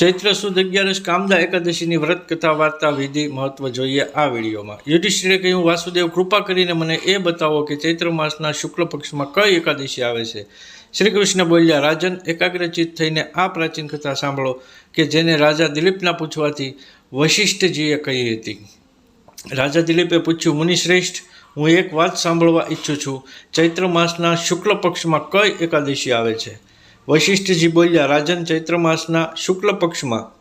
ચૈત્ર સુદ અગિયારસ કામદા એકાદશીની વ્રત કથા વાર્તા વિધિ મહત્વ જોઈએ આ વિડીયોમાં. યુધિષ્ઠિરે કહ્યું, વાસુદેવ, કૃપા કરીને મને એ બતાવો કે ચૈત્ર માસના શુક્લ પક્ષમાં કઈ એકાદશી આવે છે? શ્રી કૃષ્ણ બોલ્યા, રાજન એકાગ્રચિત થઈને આ પ્રાચીન કથા સાંભળો કે જેને રાજા દિલીપના પૂછવાથી વશિષ્ઠજીએ કહી હતી. રાજા દિલીપે પૂછ્યું મુનિશ્રેષ્ઠ હું એક વાત સાંભળવા ઈચ્છું છું. ચૈત્ર માસના શુક્લ પક્ષમાં કઈ એકાદશી આવે છે? વશિષ્ઠજી બોલ્યા, રાજન ચૈત્ર માસના શુક્લ પક્ષમાં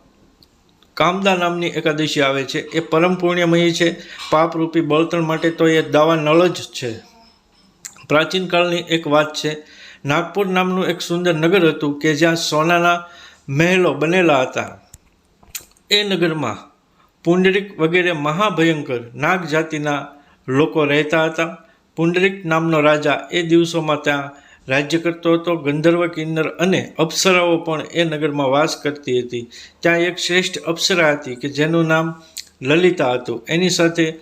કામદા નામની એકાદશી આવે છે. એ પરમ પુણ્યમયી છે. પાપરૂપી બળતણ માટે તો એ દાવા નળ જ છે. પ્રાચીન કાળની એક વાત છે. નાગપુર નામનું એક સુંદર નગર હતું કે જ્યાં સોનાના મહેલો બનેલા હતા. એ નગરમાં પુંડરીક વગેરે મહાભયંકર નાગ જાતિના લોકો રહેતા હતા. પુંડરીક નામનો રાજા એ દિવસોમાં ત્યાં રાજ્ય કરતો હતો ગંધર્વ કિન્નર અને અપ્સરાઓ પણ એ નગરમાં વાસ કરતી હતી. ત્યાં એક શ્રેષ્ઠ અપ્સરા હતી કે જેનું નામ લલિતા હતું. એની સાથે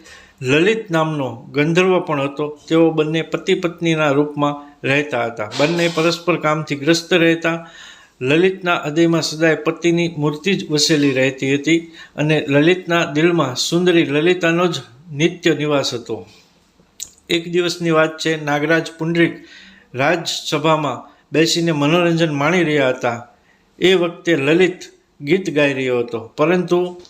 લલિત નામનો ગંધર્વ પણ હતો. તેઓ બંને પતિ પત્નીના રૂપમાં રહેતા હતા. બંને પરસ્પર કામથી ગ્રસ્ત રહેતા. લલિતના હૃદયમાં સદાય પતિની મૂર્તિ જ વસેલી રહેતી હતી અને લલિતના દિલમાં સુંદરી લલિતાનો જ નિત્ય નિવાસ હતો. એક દિવસની વાત છે, નાગરાજ પુંડરીક રાજસભામાં બેસીને મનોરંજન માણી રહ્યા હતા. એ વખતે લલિત ગીત ગાઈ રહ્યો હતો, પરંતુ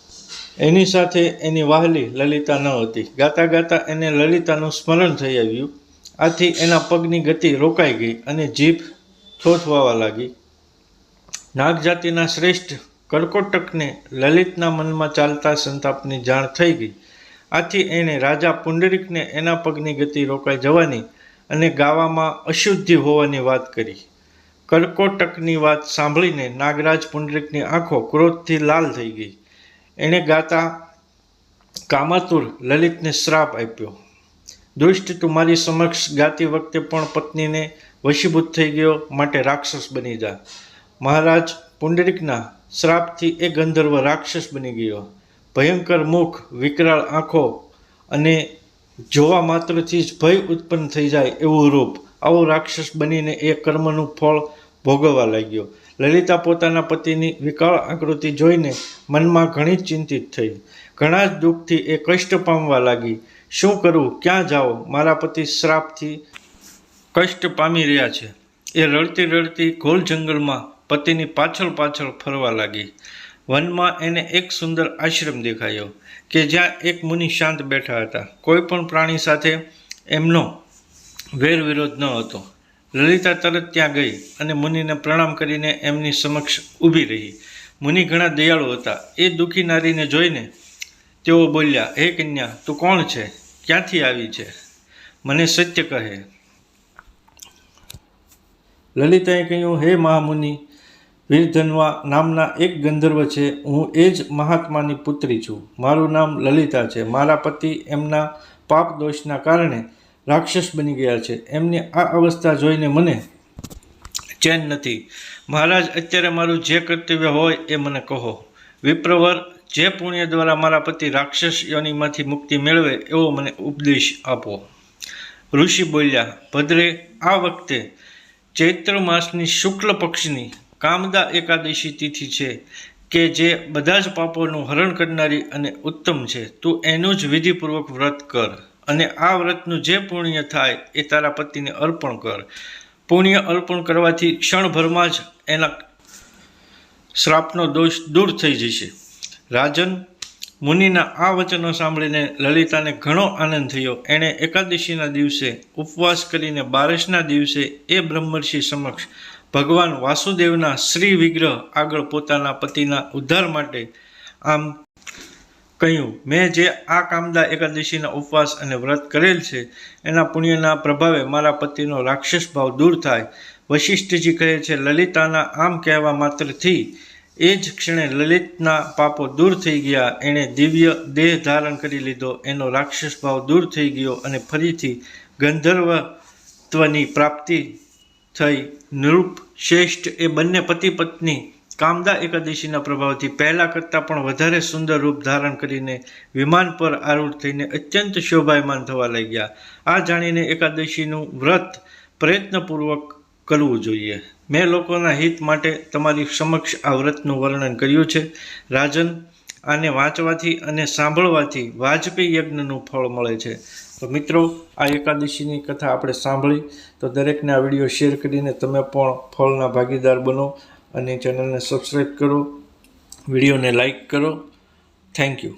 એની સાથે એની વાહલી લલિતા ન હતી. ગાતા ગાતા એને લલિતાનું સ્મરણ થઈ આવ્યું. આથી એના પગની ગતિ રોકાઈ ગઈ અને જીભ થોથવાવા લાગી. નાગ જાતિના શ્રેષ્ઠ કર્કોટકને લલિતના મનમાં ચાલતા સંતાપની જાણ થઈ ગઈ. આથી એણે રાજા પુંડરીકને એના પગની ગતિ રોકાઈ જવાની અને ગાવામાં અશુદ્ધિ હોવાની વાત કરી. કર્કોટકની વાત સાંભળીને નાગરાજ પુંડરીકની આંખો ક્રોધથી લાલ થઈ ગઈ. એણે ગાતા, કામાતુર, લલિતને શ્રાપ આપ્યો. દુષ્ટ તું મારી સમક્ષ ગાતી વખતે પણ પત્નીને વશીભૂત થઈ ગયો, માટે રાક્ષસ બની જા. મહારાજ પુંડરીકના શ્રાપથી એ ગંધર્વ રાક્ષસ બની ગયો. ભયંકર મુખ, વિકરાળ આંખો અને જોવા માત્રથી જ ભય ઉત્પન્ન થઈ જાય એવું રૂપ. આવો રાક્ષસ બનીને એ કર્મનું ફળ ભોગવવા લાગ્યો. લલિતા પોતાના પતિની વિકાળ આકૃતિ જોઈને મનમાં ઘણી ચિંતિત થઈ. ઘણા જ દુઃખથી એ કષ્ટ પામવા લાગી. શું કરવું ક્યાં જાઓ મારા પતિ શ્રાપથી કષ્ટ પામી રહ્યા છે. એ રડતી રડતી ઘોલ જંગલમાં પતિની પાછળ પાછળ ફરવા લાગી. વનમાં એને એક સુંદર આશ્રમ દેખાયો કે જ્યાં એક મુનિ શાંત બેઠા હતા. કોઈ પણ પ્રાણી સાથે એમનો વેરવિરોધ ન હતો. લલિતા તરત ત્યાં ગઈ અને મુનિને પ્રણામ કરીને એમની સમક્ષ ઊભી રહી. મુનિ ઘણા દયાળુ હતા. એ દુઃખી નારીને જોઈને તેઓ બોલ્યા, હે કન્યા, તું કોણ છે? ક્યાંથી આવી છે? મને સત્ય કહે. લલિતાએ કહ્યું, હે મહામુનિ વીરધનવા નામના એક ગંધર્વ છે. હું એ જ મહાત્માની પુત્રી છું. મારું નામ લલિતા છે. મારા પતિ એમના પાપ દોષના કારણે રાક્ષસ બની ગયા છે. એમની આ અવસ્થા જોઈને મને ચેન નથી. મહારાજ, અત્યારે મારું જે કર્તવ્ય હોય એ મને કહો. વિપ્રવર, જે પુણ્ય દ્વારા મારા પતિ રાક્ષસ યોનિમાંથી મુક્તિ મેળવે એવો મને ઉપદેશ આપો. ઋષિ બોલ્યા, ભદ્રે, આ વખતે ચૈત્ર માસની શુક્લ પક્ષની કામદા એકાદશી તિથિ છે કે જે બધા જ પાપોનું હરણ કરનારી અને ઉત્તમ છે. તું એનું જ વિધિપૂર્વક વ્રત કર અને આ વ્રતનું જે પુણ્ય થાય એ તારા પતિને અર્પણ કર. પુણ્ય અર્પણ કરવાથી ક્ષણભરમાં જ એના શ્રાપનો દોષ દૂર થઈ જશે. રાજન, મુનિના આ વચનો સાંભળીને લલિતાને ઘણો આનંદ થયો. એણે એકાદશીના દિવસે ઉપવાસ કરીને બારસના દિવસે એ બ્રહ્મર્ષિ સમક્ષ ભગવાન વાસુદેવના શ્રી વિગ્રહ આગળ પોતાના પતિના ઉદ્ધાર માટે આમ કહ્યું, મેં જે આ કામદા એકાદશીના ઉપવાસ અને વ્રત કરેલ છે, એના પુણ્યના પ્રભાવે મારા પતિનો રાક્ષસ ભાવ દૂર થાય. વશિષ્ઠજી કહે છે, લલિતાના આમ કહેવા માત્રથી એ જ ક્ષણે લલિતના પાપો દૂર થઈ ગયા. એણે દિવ્ય દેહ ધારણ કરી લીધો. એનો રાક્ષસ ભાવ દૂર થઈ ગયો અને ફરીથી ગંધર્વત્વની પ્રાપ્તિ થઈ. નૃપ શ્રેષ્ઠ એ બંને પતિ પત્ની કામદા એકાદશીના પ્રભાવથી પહેલાં કરતાં પણ વધારે સુંદર રૂપ ધારણ કરીને વિમાન પર આરૂઢ થઈને અત્યંત શોભાયમાન થવા લાગ્યા. આ જાણીને એકાદશીનું વ્રત પ્રયત્નપૂર્વક કરવું જોઈએ. મેં લોકોના હિત માટે તમારી સમક્ષ આ વ્રતનું વર્ણન કર્યું છે. રાજન, આને વાંચવાથી અને સાંભળવાથી વાજપેયી યજ્ઞનું ફળ મળે છે. તો મિત્રો, આ એકાદશીની કથા આપણે સાંભળી. તો દરેકને આ વીડિયો શેર કરીને તમે પણ ફળના ભાગીદાર બનો અને ચેનલને સબસ્ક્રાઈબ કરો. વિડીયોને લાઈક કરો. Thank you